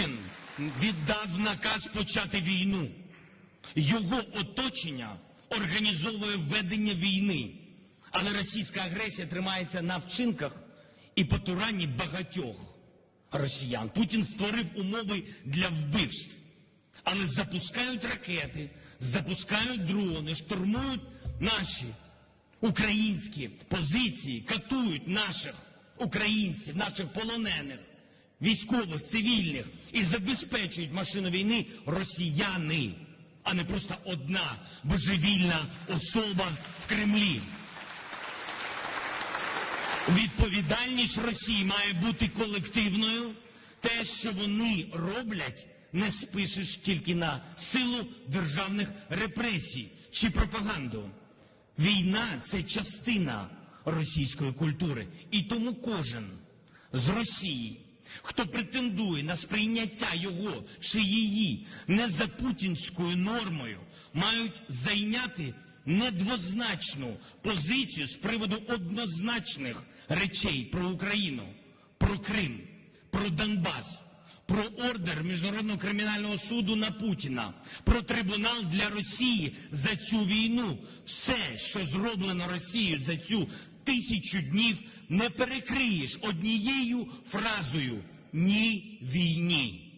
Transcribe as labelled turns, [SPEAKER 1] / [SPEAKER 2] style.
[SPEAKER 1] Путін віддав наказ почати війну. Його оточення організовує ведення війни. Але російська агресія тримається на вчинках і потуранні багатьох росіян. Путін створив умови для вбивств. Але запускають ракети, запускають дрони, штурмують наші українські позиції, катують наших українців, наших полонених, військових, цивільних і забезпечують машину війни росіяни, а не просто одна божевільна особа в Кремлі. Відповідальність Росії має бути колективною. Те, що вони роблять, не спишеш тільки на силу державних репресій чи пропаганду. Війна це частина російської культури. І тому кожен з Росії, хто претендує на сприйняття його чи її не за путінською нормою, мають зайняти недвозначну позицію з приводу однозначних речей про Україну, про Крим, про Донбас, про ордер Міжнародного кримінального суду на Путіна, про трибунал для Росії за цю війну. Все, що зроблено Росією за цю тисячу днів, не перекриєш однією фразою ні війні.